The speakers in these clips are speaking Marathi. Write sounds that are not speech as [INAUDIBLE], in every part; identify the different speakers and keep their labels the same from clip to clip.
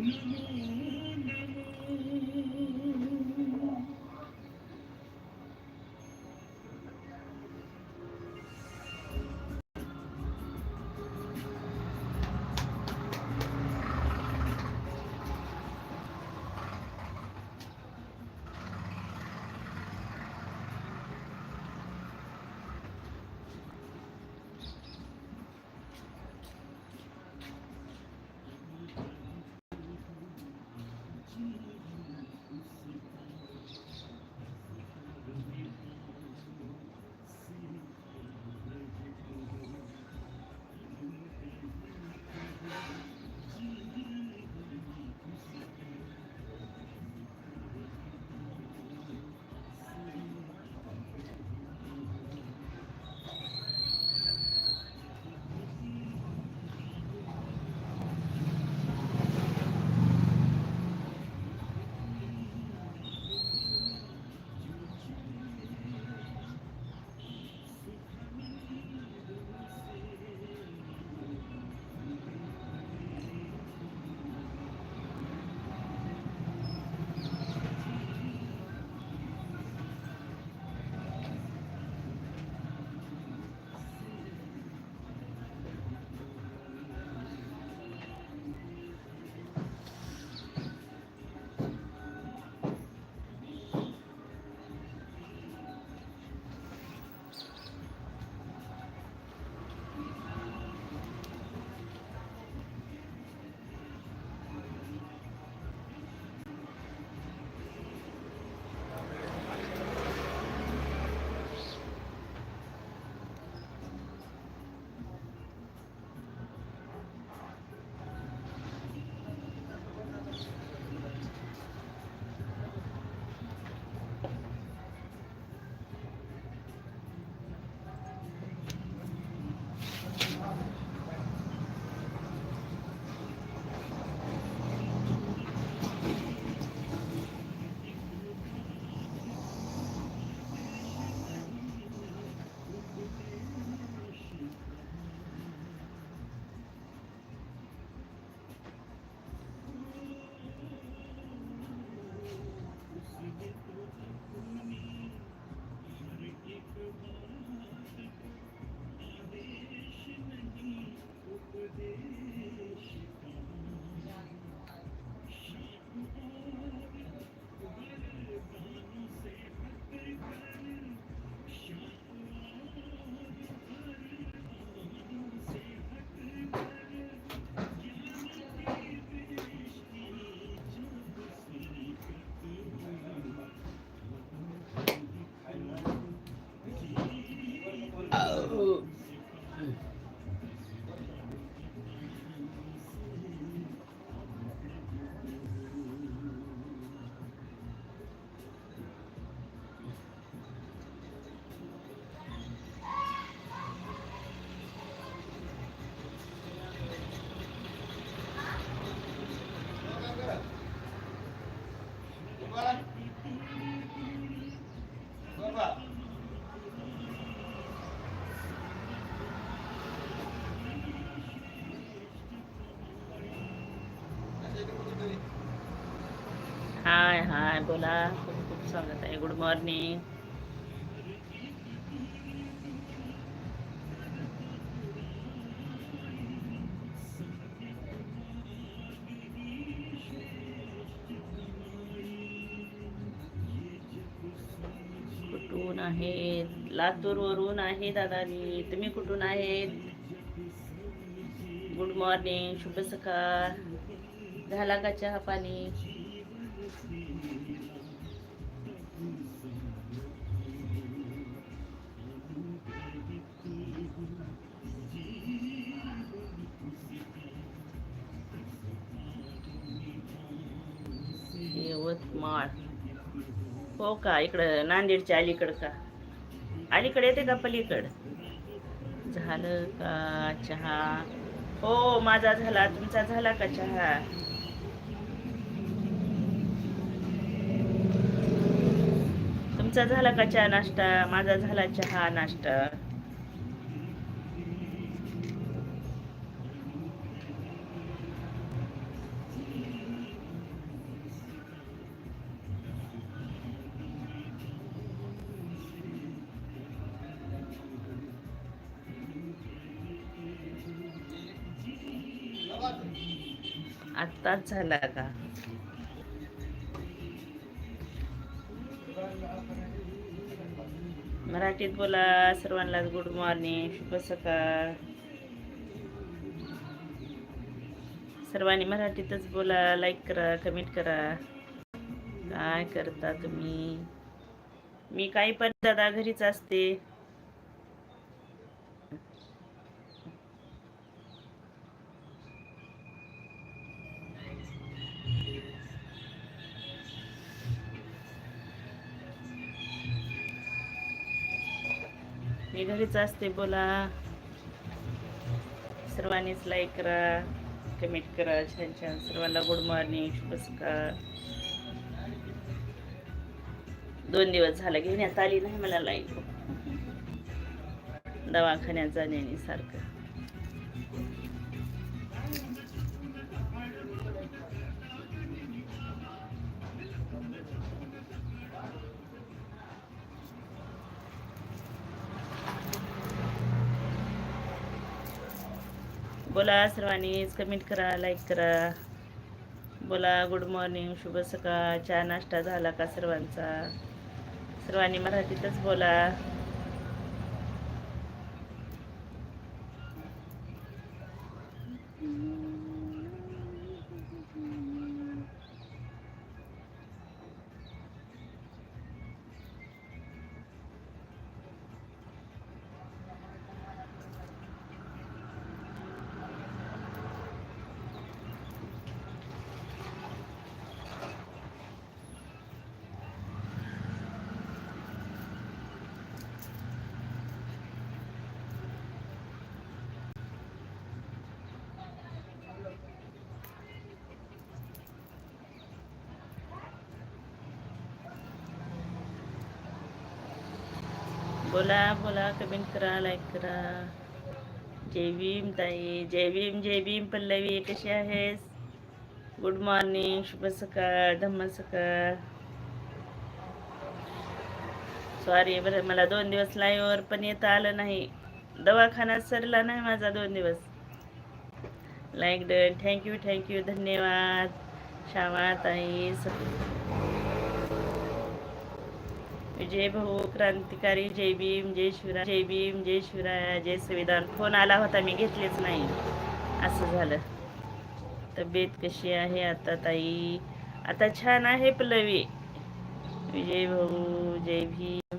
Speaker 1: Mm-hmm. बोला. खूप खूप स्वागत आहे. गुड मॉर्निंग कुठून आहेत? लातूर वरून आहे दादानी. तुम्ही कुठून आहेत? गुड मॉर्निंग शुभ सकाळ. झाला का चहा पाणी? माळ. हो का? इकडं नांदेडच्या अलीकडं का? अलीकडे येते का पलीकड? झालं का चहा? हो माझा झाला. तुमचा झाला का चहा? तुमचा झाला का चहा नाश्ता? माझा झाला चहा नाश्ता. तास झाला का? मराठीत बोला सर्वांना गुड मॉर्निंग शुभ सकाळ. सर्वांनी मराठीतच बोला लाईक करा कमेंट करा. काय करता तुम्ही? मी काही पण दादा घरीच असते. चांगलीच असते बोला. सर्वांनीच लाईक करा कमेंट करा छान छान. सर्वांना गुड मॉर्निंग शुभस्कार दोन दिवस झालं घेण्यात आली नाही मला लाईक दवाखान्यात जाण्याने सारखं. बोला सर्वांनीच कमेंट करा लाईक करा. बोला गुड मॉर्निंग शुभ सकाळ चहा नाश्ता झाला का सर्वांचा? सर्वांनी मराठीतच बोला. बोला बोला कमेंट करा लाईक करा. जय भीम ताई जय भीम जय भीम पल्लवी कशी आहेस? गुड मॉर्निंग शुभ सकाळ धम्म सकाळ. सॉरी बरं मला दोन दिवस लाईव्हवर पण येता आलं नाही. दवाखाना सरला नाही माझा दोन दिवस. लाईक डन थँक्यू थँक्यू धन्यवाद. श्यामा ताई जय भाऊ क्रांतिकारी जय भीम जय शिवराय जय भीम जय शिवराय जय संविधान. फोन आला होता मी घेतलेच नाही. असं झालं. तब्येत कशी आहे आता ताई? आता छान आहे पल्लवी. विजय भाऊ जय भीम.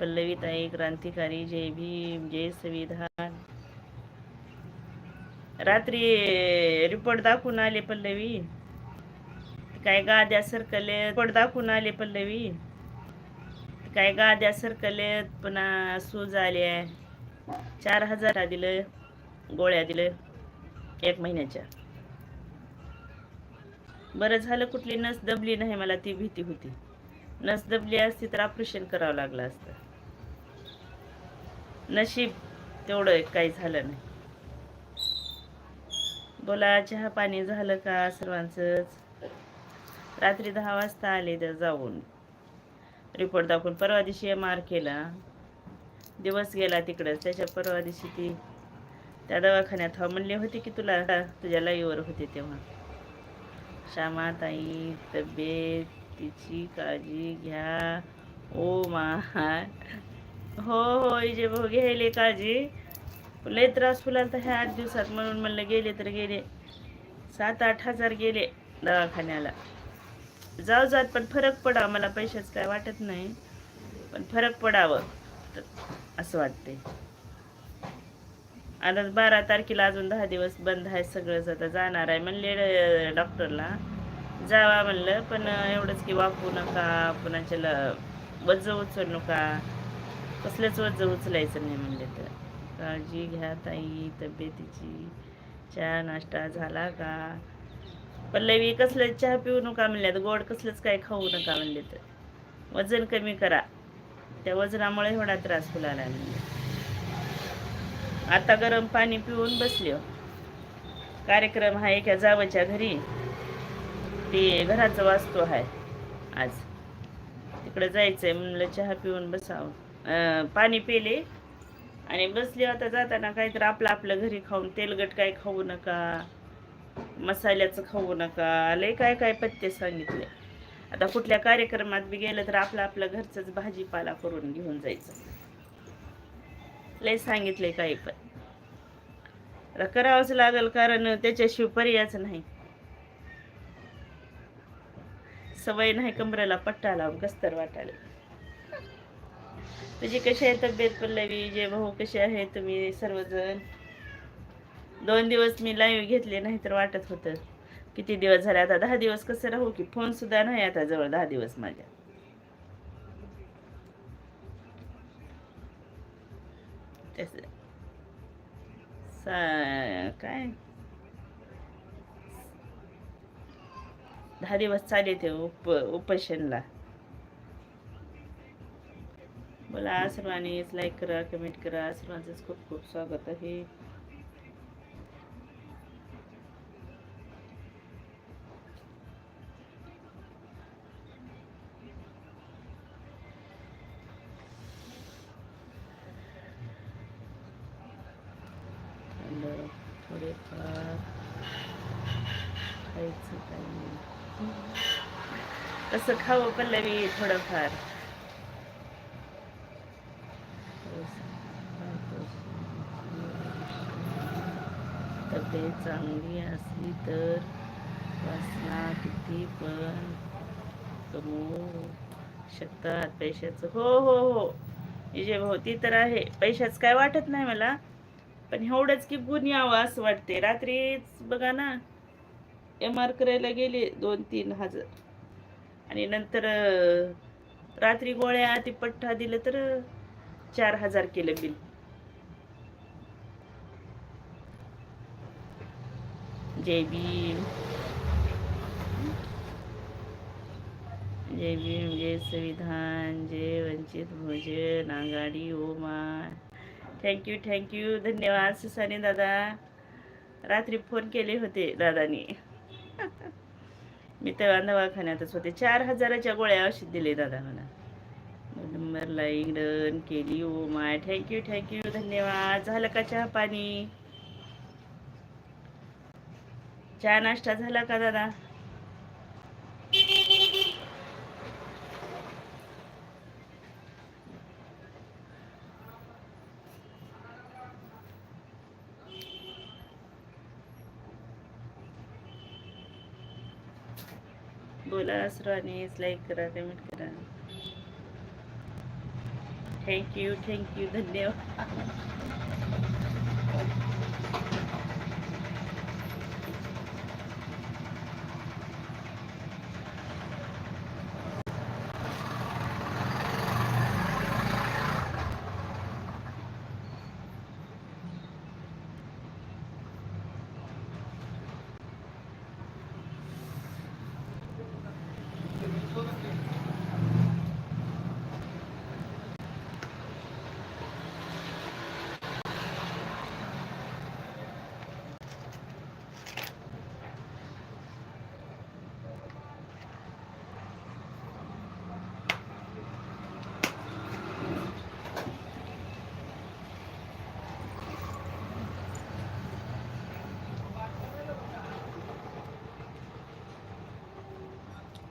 Speaker 1: पल्लवी ताई क्रांतिकारी जय भीम जय संविधान. रात्री रिपोर्ट दाखवून आले पल्लवी. काय गाद्या सरकले रिपोर्ट दाखवून आले पल्लवी. काय गाद्या सरकलेत पुन्हा सूज आली आहे चार हजार दिलं गोळ्या दिलं एक महिन्याच्या. बरं झालं कुठली नस दबली नाही मला ती भीती होती. नस दबली असती तर ऑपरेशन करावं लागलं असतं. नशीब तेवढं काही झालं नाही. बोला चहा पाणी झालं का सर्वांचंच? रात्री दहा वाजता आले तर जाऊन. रिपोर्ट दाखवून परवा दिवशी एम आर केला. दिवस गेला तिकडंच त्याच्या परवा दिवशी ती त्या दवाखान्यात हा म्हणली होती की तुला? तुझ्या लाईवर होते तेव्हा. श्यामा ताई तब्येत तिची काळजी घ्या. ओ मा. हो हो जे भाऊ घ्यायले काळजी. लय त्रास फुलाल तर ह्या आठ दिवसात. म्हणून म्हणलं गेले तर गेले. सात आठ हजार गेले दवाखान्याला. जाऊ जात पण फरक पडावा. मला पैशाच काय वाटत नाही पण फरक पडावं. तर असं वाटते आता बारा तारखेला अजून दहा दिवस बंद आहे सगळंच. आता जाणार आहे म्हणले डॉक्टरला. जावा म्हणलं पण एवढंच की वापरू नका कुणाच्याला वज उचलू नका. कसलंच वज उचलायचं नाही म्हणले तर. काळजी घ्या ताई तब्येतीची. चहा नाश्ता झाला का? पल्लवी कसलं चहा पिऊ नका म्हणल्यात गोड कसलंच काय खाऊ नका म्हणले तर वजन कमी करा. त्या वजनामुळे एवढा त्रास फुलाला म्हणजे आता गरम पाणी पिऊन बसले हो. कार्यक्रम हा एका जावच्या घरी. ते घराचं वास्तू आहे आज. तिकडं जायचंय म्हणलं चहा पिऊन बसावं. पाणी पेले आणि बसले आता जाताना काहीतरी आपलं आपलं घरी खाऊन तेलगट काय खाऊ नका. मसाल्याचं खाऊ नका. लय काय काय पत्ते सांगितले आता कुठल्या कार्यक्रमात बी गेलं तर आपलं आपलं घरचंच भाजीपाला करून घेऊन जायचं. लय सांगितले काही पण. आता करावंच लागल कारण त्याच्याशिवाय पर्यायच नाही. सवय नाही कमरेला पट्टा लावून कस्तर वाटायला. तुझी कशी आहे तब्येत पल्लवी? जे भाऊ कसे आहे तुम्ही सर्वजण? दोन दिवस मी लाईव्ह घेतले नाही तर वाटत होतं. किती दिवस झाले? आता दहा दिवस कसं राहू की फोन सुद्धा नाही आता जवळ दहा दिवस माझ्या. काय? दहा दिवस चाले ते उप उपशनला बोला सर्वांनीच लाईक करा कमेंट करा. सर्वांचंच खूप खूप स्वागत आहे. खायचं काही कसं खावं पल्लवी थोडंफार. तब्येत चांगली असली तर वासना किती पण कमवू शकतात पैशाचं. हो हो हो. जे भोवती तर आहे. पैशाच काय वाटत नाही मला. पण एवढंच की गुण यावं असं वाटते रात्रीच बघा ना. एम आर करायला गेले दोन तीन हजार. आणि नंतर रात्री गोळ्या ती पठ्ठा दिलं तर चार हजार केलं बिल. जय भीम. जय भीम जय संविधान जय वंचित भोजन आघाडी ओमा थँक्यू थँक्यू धन्यवाद सुसाने दादा. रात्री फोन केले होते दादानी. मी तेव्हा दवाखान्यातच होते. चार हजाराच्या गोळ्या औषध दिले दादा मला. नंबरला इंगडन केली. Oh my. थँक्यू थँक्यू धन्यवाद. झालं का चहा पाणी? चहा नाश्ता झाला का दादा? Yes, Rani is like Rani Thank you, thank you, the new.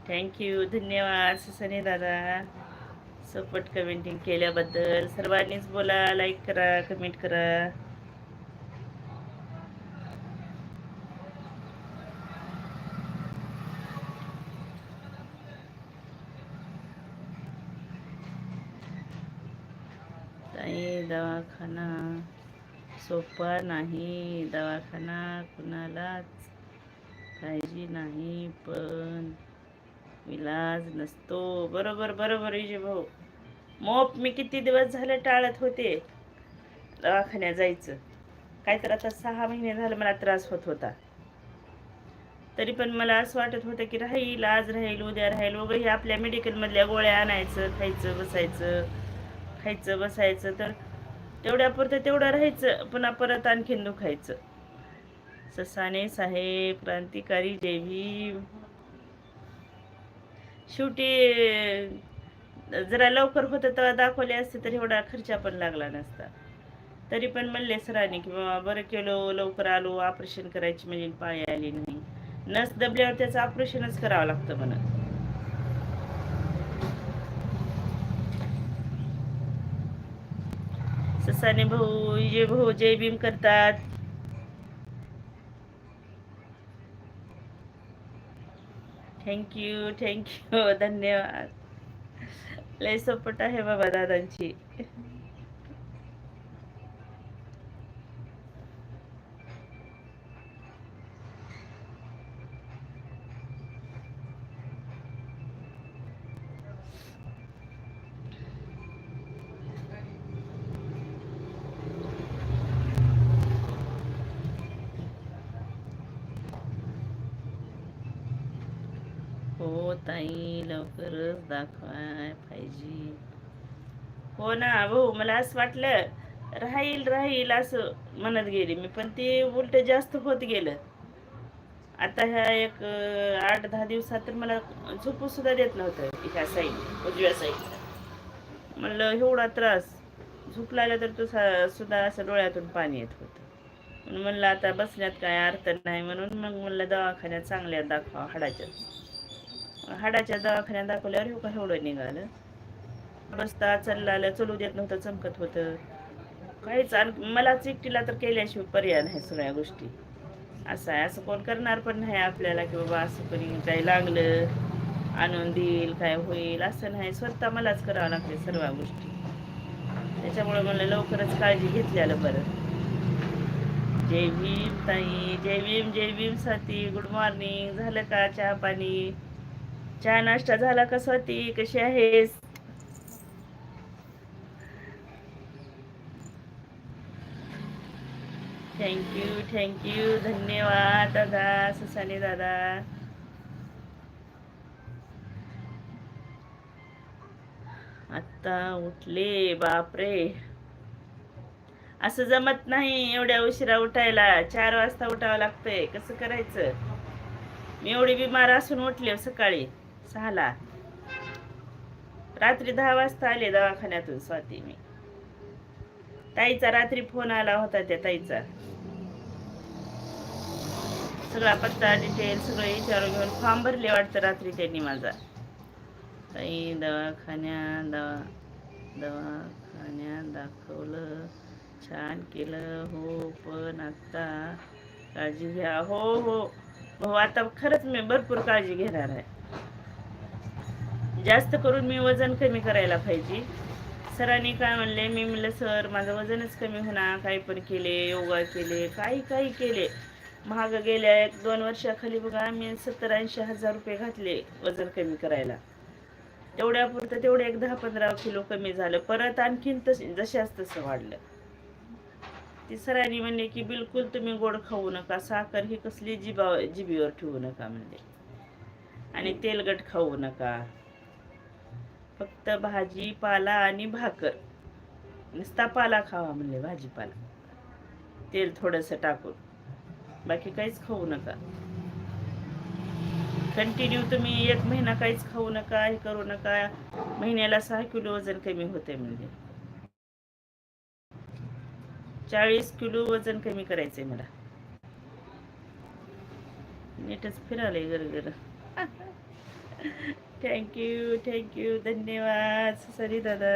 Speaker 1: Thank you धन्यवाद सुसने दादा. सपोर्ट कमेंटिंग केल्याबद्दल. सर्वांनीच बोला लाईक करा कमेंट करा. दवाखाना सोपा नाही. दवाखाना कुणालाच काळजी नाही पण विलाज नसतो. बरोबर बरोबर विजय भाऊ. मोप मी किती दिवस झाले टाळत होते. दवाखान्यात जायचं. काय तर आता सहा महिने झालं मला त्रास होत होता. तरी पण मला असं वाटत होतं की राहील आज राहील उद्या राहील. वगैरे हे आपल्या मेडिकलमधल्या गोळ्या आणायचं खायचं बसायचं खायचं बसायचं. तर तेवढ्यापुरतं तेवढं राहायचं पुन्हा परत आणखीन दुखायचं. ससाने साहेब क्रांतिकारी जय भीम. शेवटी जरा लवकर होतं तेव्हा दाखवले असते तर एवढा खर्चा पण लागला नसता. तरी पण म्हणले सरांनी की बाबा बरं केलो लवकर आलो ऑपरेशन करायची म्हणजे पाळी आली नाही. नस दबल्यावर त्याचं ऑपरेशनच करावं लागतं म्हणत ससाने भाऊ विजय भाऊ जय भीम करतात. थँक्यू थँक्यू [LAUGHS] धन्यवाद. लय सपोर्ट आहे बाबा दादांची हो ताई लवकरच दाखवाय पाहिजे हो ना भाऊ मला असं वाटलं राहील राहील असं म्हणत गेली मी. पण ते उलट जास्त होत गेलं. आता ह्या एक आठ दहा दिवसात तर मला झोपू सुद्धा देत नव्हतं ह्या साईड उजव्या साईड म्हणलं एवढा त्रास. झोप लागला तर तो सा- सुद्धा असं डोळ्यातून पाणी येत होतं. म्हणून म्हणलं आता बसण्यात काय अर्थ नाही. म्हणून मग म्हणलं दवाखान्यात चांगल्या दाखवा हाडाच्या. हाडाच्या दवाखान्यात दाखवल्यावर हो का एवढं निघालं. बसता चालला चलू देत नव्हतं चमकत होतं. काहीच आणि मला चिकटीला तर केल्याशिवाय पर्याय नाही सगळ्या गोष्टी. असं आहे असं कोण करणार पण नाही आपल्याला की बाबा असं कोणी काही लागलं आणून देईल काय होईल असं नाही. स्वतः मलाच करावं लागते सर्व गोष्टी. त्याच्यामुळे मला लवकरच काळजी घेतल्याला बरं. जय भीम ताई जय भीम जय भीम साथी गुड मॉर्निंग. झालं का चहा पाणी? चहा नाश्ता झाला का स्वाती? कशी आहेस? थँक्यू थँक्यू धन्यवाद दादा सुसाने दादा. आत्ता उठले बापरे. असं जमत नाही एवढ्या उशिरा उठायला. चार वाजता उठावं लागतंय. कसं करायचं? मी एवढी बिमार असून उठले हो सकाळी. सहाला. रात्री दहा वाजता आले दवाखान्यातून स्वाती मी. ताईचा रात्री फोन आला होता त्या ताईचा. सगळा पत्ता डिटेल सगळं विचारून घेऊन फॉर्म भरले वाटतं रात्री त्यांनी माझा. ताई दवाखान्या दवा दवाखान्यात दाखवलं छान केलं. हो पण आता काळजी घ्या. हो हो. हो आता खरंच मी भरपूर काळजी घेणार आहे. जास्त करून मी वजन कमी करायला पाहिजे. सरांनी काय म्हणले? मी म्हणलं सर माझं वजनच कमी होणार. काही पण केले योगा केले काही काही केले. महाग गेल्या एक दोन वर्षाखाली बघा मी सत्तर ऐंशी हजार रुपये घातले वजन कमी करायला. तेवढ्यापुरतं तेवढे एक दहा पंधरा किलो कमी झालं. परत आणखीन तस जशाच तसं वाढलं. ती सरांनी म्हणले की बिलकुल तुम्ही गोड खाऊ नका. साखर ही कसली जिबा जिबीवर ठेवू नका म्हणले. आणि तेलगट खाऊ नका. फक्त भाजी पाला आणि भाकर. नुसता पाला खावा म्हणले भाजीपाला. तेल थोडंसं टाकून. बाकी काहीच खाऊ नका. कंटिन्यू तुम्ही एक महिना काहीच खाऊ नका हे करू नका. महिन्याला सहा किलो वजन कमी होते म्हणजे. चाळीस किलो वजन कमी करायचंय मला. नीटच फिरालंय गरगर थँक्यू थँक्यू धन्यवाद सरी दादा.